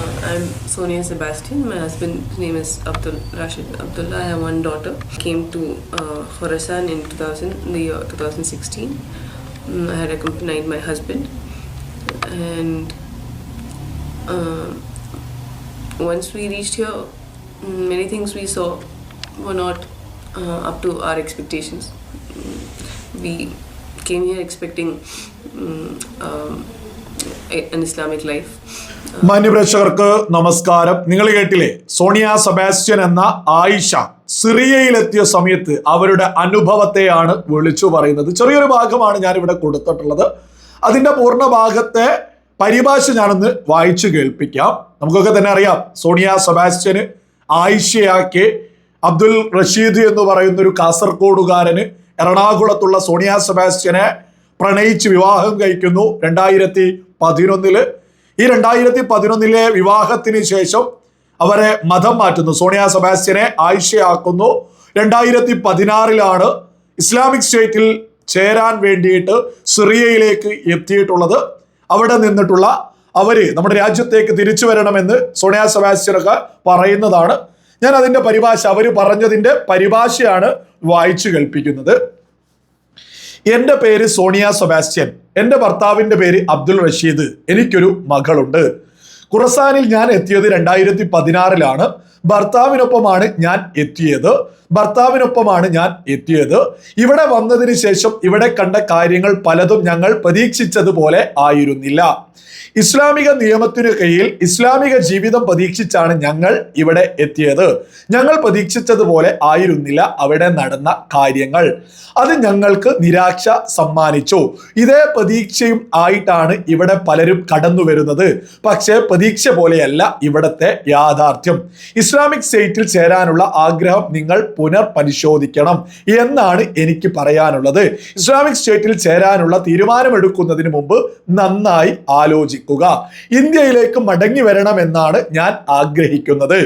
Uh, I'm Sonia Sebastian. My husband's name is Abdul Rashid Abdullah. I have one daughter. Came to uh, Khorasan in 2000, the year 2016. Mm, I had accompanied my husband, and uh, once we reached here, mm, many things we saw were not uh, up to our expectations. Mm, We came here expecting mm, um, മാന്യപ്രേക്ഷകർക്ക് നമസ്കാരം. നിങ്ങൾ കേട്ടില്ലേ? Sonia Sebastian എന്ന ആയിഷ സിറിയയിലെത്തിയ സമയത്ത് അവരുടെ അനുഭവത്തെയാണ് വിളിച്ചു പറയുന്നത്. ചെറിയൊരു ഭാഗമാണ് ഞാൻ ഇവിടെ കൊടുത്തിട്ടുള്ളത്. അതിന്റെ പൂർണ ഭാഗത്തെ പരിഭാഷ ഞാനൊന്ന് വായിച്ചു കേൾപ്പിക്കാം. നമുക്കൊക്കെ തന്നെ അറിയാം സോണിയ സെബാസ്റ്റ്യന് ആയിഷയാക്കി അബ്ദുൽ റഷീദ് എന്ന് പറയുന്ന ഒരു കാസർഗോഡുകാരന് എറണാകുളത്തുള്ള സോണിയ സെബാസ്റ്റ്യനെ പ്രണയിച്ച് വിവാഹം കഴിക്കുന്നു രണ്ടായിരത്തി പതിനൊന്നിൽ. ഈ രണ്ടായിരത്തി പതിനൊന്നിലെ വിവാഹത്തിന് ശേഷം അവരെ മതം മാറ്റുന്നു. സോണിയ സെബാസ്റ്റ്യനെ ആയിഷയാക്കുന്നു. രണ്ടായിരത്തി പതിനാറിലാണ് ഇസ്ലാമിക് സ്റ്റേറ്റിൽ ചേരാൻ വേണ്ടിയിട്ട് സിറിയയിലേക്ക് എത്തിയിട്ടുള്ളത്. അവിടെ നിന്നിട്ടുള്ള അവർ നമ്മുടെ രാജ്യത്തേക്ക് തിരിച്ചു വരണമെന്ന് സോണിയ സെബാസ്റ്റ്യനൊക്കെ പറയുന്നതാണ്. ഞാൻ അതിന്റെ പരിഭാഷ അവർ പറഞ്ഞതിന്റെ പരിഭാഷയാണ് വായിച്ചു കേൾപ്പിക്കുന്നത്. എന്റെ പേര് സോണിയ സെബാസ്റ്റ്യൻ. എന്റെ ഭർത്താവിന്റെ പേര് അബ്ദുൾ റഷീദ്. എനിക്കൊരു മകളുണ്ട്. ഖുറസാനിൽ ഞാൻ എത്തിയത് രണ്ടായിരത്തി പതിനാറിലാണ് ഭർത്താവിനൊപ്പമാണ് ഞാൻ എത്തിയത്. ഭർത്താവിനൊപ്പമാണ് ഞാൻ എത്തിയത്. ഇവിടെ വന്നതിന് ശേഷം ഇവിടെ കണ്ട കാര്യങ്ങൾ പലതും ഞങ്ങൾ പ്രതീക്ഷിച്ചതുപോലെ ആയിരുന്നില്ല. ഇസ്ലാമിക നിയമത്തിനു കീഴിൽ ഇസ്ലാമിക ജീവിതം പ്രതീക്ഷിച്ചാണ് ഞങ്ങൾ ഇവിടെ എത്തിയത്. ഞങ്ങൾ പ്രതീക്ഷിച്ചതുപോലെ ആയിരുന്നില്ല അവിടെ നടന്ന കാര്യങ്ങൾ. അത് ഞങ്ങൾക്ക് നിരാശ സമ്മാനിച്ചു. ഇതേ പ്രതീക്ഷയും ആയിട്ടാണ് ഇവിടെ പലരും കടന്നു വരുന്നത്. പക്ഷേ പ്രതീക്ഷ പോലെയല്ല ഇവിടത്തെ യാഥാർത്ഥ്യം. ഇസ്ലാമിക് സ്റ്റേറ്റിൽ ചേരാനുള്ള ആഗ്രഹം നിങ്ങൾ പുനർപരിശോധിക്കണം എന്നാണ് എനിക്ക് പറയാനുള്ളത്. ഇസ്ലാമിക് സ്റ്റേറ്റിൽ ചേരാനുള്ള തീരുമാനമെടുക്കുന്നതിന് മുമ്പ് നന്നായി ആലോചിക്കുക. ഇന്ത്യയിലേക്ക് മടങ്ങി വരണമെന്നാണ് ഞാൻ ആഗ്രഹിക്കുന്നത്.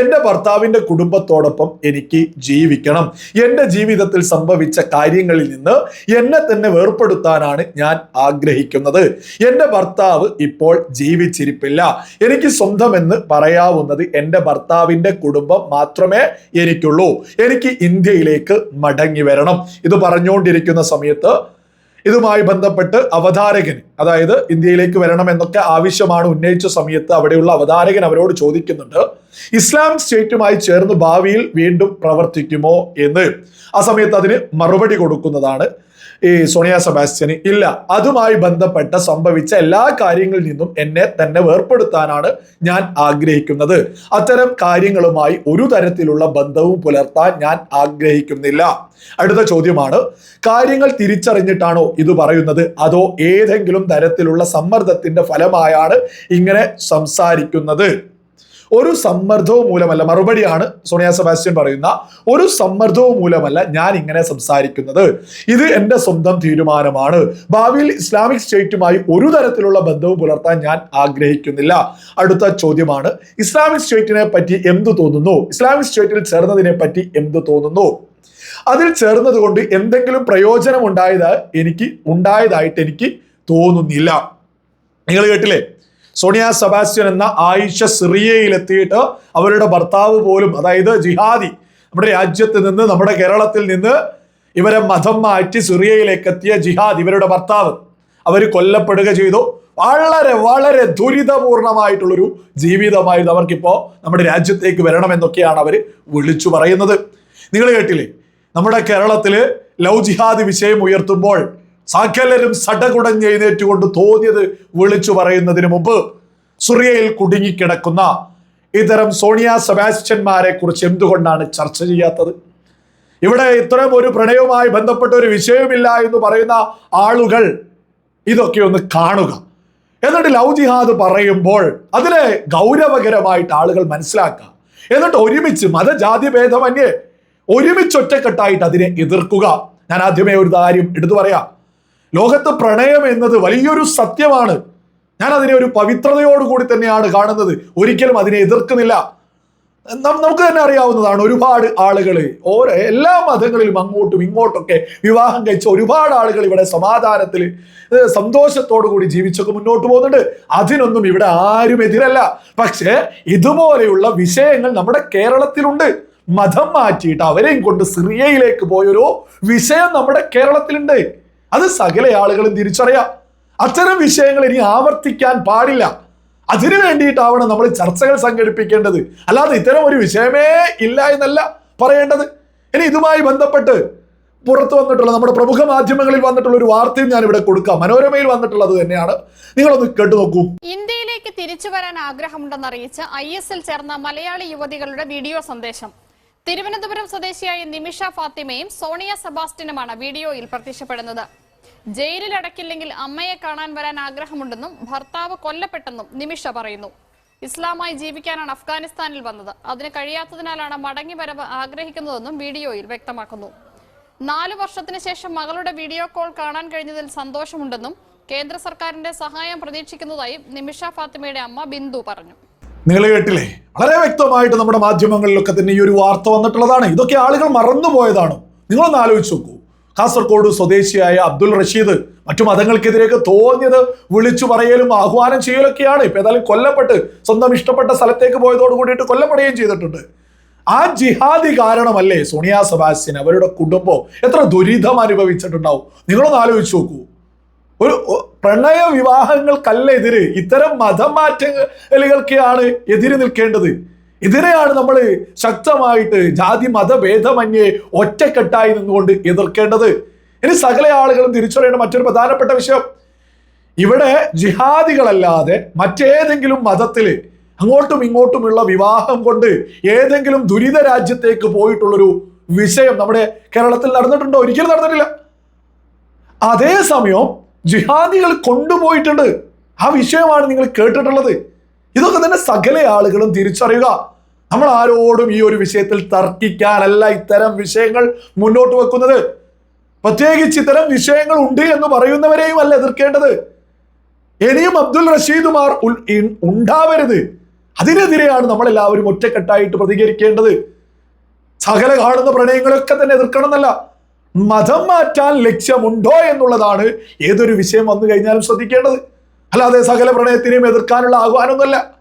എന്റെ ഭർത്താവിന്റെ കുടുംബത്തോടൊപ്പം എനിക്ക് ജീവിക്കണം. എന്റെ ജീവിതത്തിൽ സംഭവിച്ച കാര്യങ്ങളിൽ നിന്ന് എന്നെ തന്നെ വേർപ്പെടുത്താനാണ് ഞാൻ ആഗ്രഹിക്കുന്നത്. എന്റെ ഭർത്താവ് ഇപ്പോൾ ജീവിച്ചിരിപ്പില്ല. എനിക്ക് സ്വന്തമെന്ന് പറയാവുന്നത് എന്റെ ഭർത്താവിന്റെ കുടുംബം മാത്രമേ എനിക്കുള്ളൂ. എനിക്ക് ഇന്ത്യയിലേക്ക് മടങ്ങി വരണം. ഇത് പറഞ്ഞുകൊണ്ടിരിക്കുന്ന സമയത്ത് ഇതുമായി ബന്ധപ്പെട്ട് അവതാരകൻ അതായത് ഇന്ത്യയിലേക്ക് വരണം എന്നൊക്കെ ആവശ്യമാണ് ഉന്നയിച്ച സമയത്ത് അവിടെയുള്ള അവതാരകൻ അവരോട് ചോദിക്കുന്നുണ്ട് ഇസ്ലാം സ്റ്റേറ്റുമായി ചേർന്ന് ഭാവിയിൽ വീണ്ടും പ്രവർത്തിക്കുമോ എന്ന്? ആ സമയത്ത് അതിന് മറുപടി കൊടുക്കുന്നതാണ് ഈ സോണിയ സെബാസ്റ്റ്യന് ഇല്ല. അതുമായി ബന്ധപ്പെട്ട സംഭവിച്ച എല്ലാ കാര്യങ്ങളിൽ നിന്നും എന്നെ തന്നെ വേർപ്പെടുത്താനാണ് ഞാൻ ആഗ്രഹിക്കുന്നത്. അത്തരം കാര്യങ്ങളുമായി ഒരു തരത്തിലുള്ള ബന്ധവും പുലർത്താൻ ഞാൻ ആഗ്രഹിക്കുന്നില്ല. അടുത്ത ചോദ്യമാണ് കാര്യങ്ങൾ തിരിച്ചറിഞ്ഞിട്ടാണോ ഇത് പറയുന്നത്? അതോ ഏതെങ്കിലും തരത്തിലുള്ള സമ്മർദ്ദത്തിന്റെ ഫലമായാണ് ഇങ്ങനെ സംസാരിക്കുന്നത്? ഒരു സമ്മർദ്ദവും മൂലമല്ല. മറുപടിയാണ് സോണിയ സെബാസ്റ്റ്യൻ പറയുന്ന ഒരു സമ്മർദ്ദവും മൂലമല്ല ഞാൻ ഇങ്ങനെ സംസാരിക്കുന്നത്. ഇത് എന്റെ സ്വന്തം തീരുമാനമാണ്. ഭാവിയിൽ ഇസ്ലാമിക് സ്റ്റേറ്റുമായി ഒരു തരത്തിലുള്ള ബന്ധവും പുലർത്താൻ ഞാൻ ആഗ്രഹിക്കുന്നില്ല. അടുത്ത ചോദ്യമാണ് ഇസ്ലാമിക് സ്റ്റേറ്റിനെ പറ്റി എന്ത് തോന്നുന്നു? ഇസ്ലാമിക് സ്റ്റേറ്റിൽ ചേർന്നതിനെ പറ്റി എന്ത് തോന്നുന്നു? അതിൽ ചേർന്നത് കൊണ്ട് എന്തെങ്കിലും പ്രയോജനം ഉണ്ടായത് എനിക്ക് ഉണ്ടായതായിട്ട് എനിക്ക് തോന്നുന്നില്ല. നിങ്ങൾ കേട്ടില്ലേ? സോണിയ സെബാസ്റ്റ്യൻ എന്ന ആയിഷ സിറിയയിലെത്തിയിട്ട് അവരുടെ ഭർത്താവ് പോലും അതായത് ജിഹാദി നമ്മുടെ രാജ്യത്ത് നിന്ന് നമ്മുടെ കേരളത്തിൽ നിന്ന് ഇവരെ മതം മാറ്റി സിറിയയിലേക്ക് എത്തിയ ജിഹാദ് ഇവരുടെ ഭർത്താവ്. അവർ കൊല്ലപ്പെടുക ചെയ്തു. വളരെ വളരെ ദുരിതപൂർണമായിട്ടുള്ളൊരു ജീവിതമായിരുന്നു അവർക്കിപ്പോൾ നമ്മുടെ രാജ്യത്തേക്ക് വരണമെന്നൊക്കെയാണ് അവർ വിളിച്ചു പറയുന്നത്. നിങ്ങൾ കേട്ടില്ലേ? നമ്മുടെ കേരളത്തിൽ ലവ് ജിഹാദ് വിഷയം ഉയർത്തുമ്പോൾ സകലരും സടകുടഞ്ഞ് എഴുന്നേറ്റുകൊണ്ട് തോന്നിയത് വിളിച്ചു പറയുന്നതിന് മുമ്പ് സുറിയയിൽ കുടുങ്ങിക്കിടക്കുന്ന ഇത്തരം സോണിയ സെബാസ്റ്റ്യന്മാരെ കുറിച്ച് എന്തുകൊണ്ടാണ് ചർച്ച ചെയ്യാത്തത്? ഇവിടെ ഇത്തരം ഒരു പ്രണയവുമായി ബന്ധപ്പെട്ട ഒരു വിഷയമില്ല എന്ന് പറയുന്ന ആളുകൾ ഇതൊക്കെ ഒന്ന് കാണുക. എന്നിട്ട് ലവ് ജിഹാദ് പറയുമ്പോൾ അതിനെ ഗൗരവകരമായിട്ട് ആളുകൾ മനസ്സിലാക്കുക. എന്നിട്ട് ഒരുമിച്ച് മതജാതി ഭേദമന്യേ ഒരുമിച്ച് ഒറ്റക്കെട്ടായിട്ട് അതിനെ എതിർക്കുക. ഞാൻ ആദ്യമേ ഒരു കാര്യം എടുത്തു പറയാം. ലോകത്ത് പ്രണയം എന്നത് വലിയൊരു സത്യമാണ്. ഞാൻ അതിനെ ഒരു പവിത്രതയോടുകൂടി തന്നെയാണ് കാണുന്നത്. ഒരിക്കലും അതിനെ എതിർക്കുന്നില്ല. നമുക്ക് തന്നെ അറിയാവുന്നതാണ് ഒരുപാട് ആളുകൾ ഓരോ എല്ലാ മതങ്ങളിലും അങ്ങോട്ടും ഇങ്ങോട്ടൊക്കെ വിവാഹം കഴിച്ച ഒരുപാട് ആളുകൾ ഇവിടെ സമാധാനത്തിൽ സന്തോഷത്തോടു കൂടി ജീവിച്ചൊക്കെ മുന്നോട്ട് പോകുന്നുണ്ട്. അതിനൊന്നും ഇവിടെ ആരും എതിരല്ല. പക്ഷേ ഇതുപോലെയുള്ള വിഷയങ്ങൾ നമ്മുടെ കേരളത്തിലുണ്ട്. മതം മാറ്റിയിട്ട് അവരെയും കൊണ്ട് സിറിയയിലേക്ക് പോയൊരു വിഷയം നമ്മുടെ കേരളത്തിലുണ്ട്. അത് സകല ആളുകളും തിരിച്ചറിയാം. അത്തരം വിഷയങ്ങൾ ഇനി ആവർത്തിക്കാൻ പാടില്ല. അതിനു വേണ്ടിയിട്ടാവണം നമ്മൾ ചർച്ചകൾ സംഘടിപ്പിക്കേണ്ടത്. അല്ലാതെ ഇത്തരം ഒരു വിഷയമേ ഇല്ല എന്നല്ല പറയേണ്ടത്. ഇനി ഇതുമായി ബന്ധപ്പെട്ട് പുറത്തു വന്നിട്ടുള്ള നമ്മുടെ പ്രമുഖ മാധ്യമങ്ങളിൽ വന്നിട്ടുള്ള ഒരു വാർത്തയും ഞാൻ ഇവിടെ കൊടുക്കാം. മനോരമയിൽ വന്നിട്ടുള്ളത് തന്നെയാണ്. നിങ്ങളൊന്ന് കേട്ടു നോക്കൂ. ഇന്ത്യയിലേക്ക് തിരിച്ചു വരാൻ ആഗ്രഹമുണ്ടെന്ന് അറിയിച്ച് ഐ എസ് എൽ ചേർന്ന മലയാളി യുവതികളുടെ വീഡിയോ സന്ദേശം. തിരുവനന്തപുരം സ്വദേശിയായ നിമിഷ ഫാത്തിമയും സോണിയ സെബാസ്റ്റിനുമാണ് വീഡിയോയിൽ പ്രത്യക്ഷപ്പെടുന്നത്. ജയിലിൽ അടക്കില്ലെങ്കിൽ അമ്മയെ കാണാൻ വരാൻ ആഗ്രഹമുണ്ടെന്നും ഭർത്താവ് കൊല്ലപ്പെട്ടെന്നും നിമിഷ പറയുന്നു. ഇസ്ലാമായി ജീവിക്കാനാണ് അഫ്ഗാനിസ്ഥാനിൽ വന്നത്. അതിന് കഴിയാത്തതിനാലാണ് മടങ്ങി വരവ് ആഗ്രഹിക്കുന്നതെന്നും വീഡിയോയിൽ വ്യക്തമാക്കുന്നു. നാലു വർഷത്തിന് ശേഷം മകളുടെ വീഡിയോ കോൾ കാണാൻ കഴിഞ്ഞതിൽ സന്തോഷമുണ്ടെന്നും കേന്ദ്ര സർക്കാരിന്റെ സഹായം പ്രതീക്ഷിക്കുന്നതായി നിമിഷ ഫാത്തിമയുടെ അമ്മ ബിന്ദു പറഞ്ഞു. നിങ്ങൾ കേട്ടില്ലേ? വളരെ വ്യക്തമായിട്ട് നമ്മുടെ മാധ്യമങ്ങളിലൊക്കെ തന്നെ ഈ ഒരു വാർത്ത വന്നിട്ടുള്ളതാണ്. ഇതൊക്കെ ആളുകൾ മറന്നുപോയതാണ്. നിങ്ങളൊന്ന് ആലോചിച്ച് നോക്കൂ. കാസർഗോഡ് സ്വദേശിയായ അബ്ദുൽ റഷീദ് മറ്റു മതങ്ങൾക്കെതിരെയൊക്കെ തോന്നിയത് വിളിച്ചു പറയലും ആഹ്വാനം ചെയ്യലൊക്കെയാണ്. ഇപ്പൊ ഏതായാലും കൊല്ലപ്പെട്ട് സ്വന്തം ഇഷ്ടപ്പെട്ട സ്ഥലത്തേക്ക് പോയതോട് കൂടിയിട്ട് കൊല്ലപ്പെടുകയും ചെയ്തിട്ടുണ്ട്. ആ ജിഹാദി കാരണമല്ലേ സോണിയ സെബാസ്റ്റ്യൻ അവരുടെ കുടുംബം എത്ര ദുരിതം അനുഭവിച്ചിട്ടുണ്ടാവും? നിങ്ങളൊന്ന് ആലോചിച്ച് നോക്കൂ. ഒരു പ്രണയ വിവാഹങ്ങൾക്കല്ല എതിര് ഇത്തരം മതം മാറ്റങ്ങൾക്കാണ് എതിര് നിൽക്കേണ്ടത്? ഇതിനെയാണ് നമ്മൾ ശക്തമായിട്ട് ജാതി മതഭേദമന്യേ ഒറ്റക്കെട്ടായി നിന്നുകൊണ്ട് എതിർക്കേണ്ടത്. ഇനി സകല ആളുകളും തിരിച്ചറിയേണ്ട മറ്റൊരു പ്രധാനപ്പെട്ട വിഷയം. ഇവിടെ ജിഹാദികളല്ലാതെ മറ്റേതെങ്കിലും മതത്തിൽ അങ്ങോട്ടും ഇങ്ങോട്ടുമുള്ള വിവാഹം കൊണ്ട് ഏതെങ്കിലും ദുരിത രാജ്യത്തേക്ക് പോയിട്ടുള്ളൊരു വിഷയം നമ്മുടെ കേരളത്തിൽ നടന്നിട്ടുണ്ടോ? ഒരിക്കലും നടന്നിട്ടില്ല. അതേസമയം ജിഹാദികൾ കൊണ്ടുപോയിട്ടുണ്ട്. ആ വിഷയമാണ് നിങ്ങൾ കേട്ടിട്ടുള്ളത്. ഇതൊക്കെ തന്നെ സകല ആളുകളും തിരിച്ചറിയുക. നമ്മൾ ആരോടും ഈ ഒരു വിഷയത്തിൽ തർക്കിക്കാനല്ല ഇത്തരം വിഷയങ്ങൾ മുന്നോട്ട് വെക്കുന്നത്. പ്രത്യേകിച്ച് ഇത്തരം വിഷയങ്ങൾ ഉണ്ട് എന്ന് പറയുന്നവരെയും അല്ല എതിർക്കേണ്ടത്. ഇനിയും അബ്ദുൽ റഷീദുമാർ ഉണ്ടാവരുത്. അതിനെതിരെയാണ് നമ്മൾ എല്ലാവരും ഒറ്റക്കെട്ടായിട്ട് പ്രതികരിക്കേണ്ടത്. സകല കാണുന്ന പ്രണയങ്ങളൊക്കെ തന്നെ എതിർക്കണം എന്നല്ല മതം മാറ്റാൻ ലക്ഷ്യമുണ്ടോ എന്നുള്ളതാണ് ഏതൊരു വിഷയം വന്നു കഴിഞ്ഞാലും ശ്രദ്ധിക്കേണ്ടത്. അല്ലാതെ സകല പ്രണയത്തിനെയും എതിർക്കാനുള്ള ആഹ്വാനമൊന്നുമല്ല.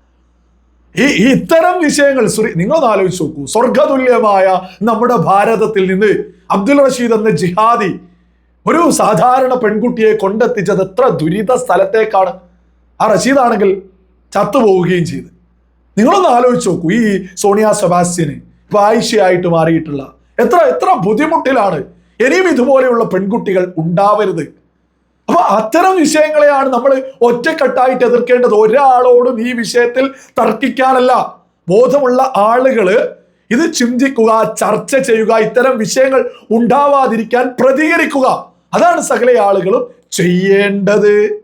ഈ ഇത്തരം വിഷയങ്ങൾ നിങ്ങളൊന്ന് ആലോചിച്ച് നോക്കൂ. സ്വർഗതുല്യമായ നമ്മുടെ ഭാരതത്തിൽ നിന്ന് അബ്ദുൽ റഷീദ് എന്ന ജിഹാദി ഒരു സാധാരണ പെൺകുട്ടിയെ കൊണ്ടെത്തിച്ചത് എത്ര ദുരിത സ്ഥലത്തേക്കാണ്. ആ റഷീദാണെങ്കിൽ ചത്തുപോവുകയും ചെയ്ത്. നിങ്ങളൊന്ന് ആലോചിച്ച് നോക്കൂ. ഈ സോണിയ സെബാസ്റ്റ്യന് ഇപ്പൊ മാറിയിട്ടുള്ള എത്ര എത്ര ബുദ്ധിമുട്ടിലാണ്. ഇനിയും ഇതുപോലെയുള്ള പെൺകുട്ടികൾ ഉണ്ടാവരുത്. അപ്പൊ അത്തരം വിഷയങ്ങളെയാണ് നമ്മൾ ഒറ്റക്കെട്ടായിട്ട് എതിർക്കേണ്ടത്. ഒരാളോടും ഈ വിഷയത്തിൽ തർക്കിക്കാനല്ല. ബോധമുള്ള ആളുകൾ ഇത് ചിന്തിക്കുക ചർച്ച ചെയ്യുക ഇത്തരം വിഷയങ്ങൾ ഉണ്ടാവാതിരിക്കാൻ പ്രതികരിക്കുക. അതാണ് സകല ആളുകളും ചെയ്യേണ്ടത്.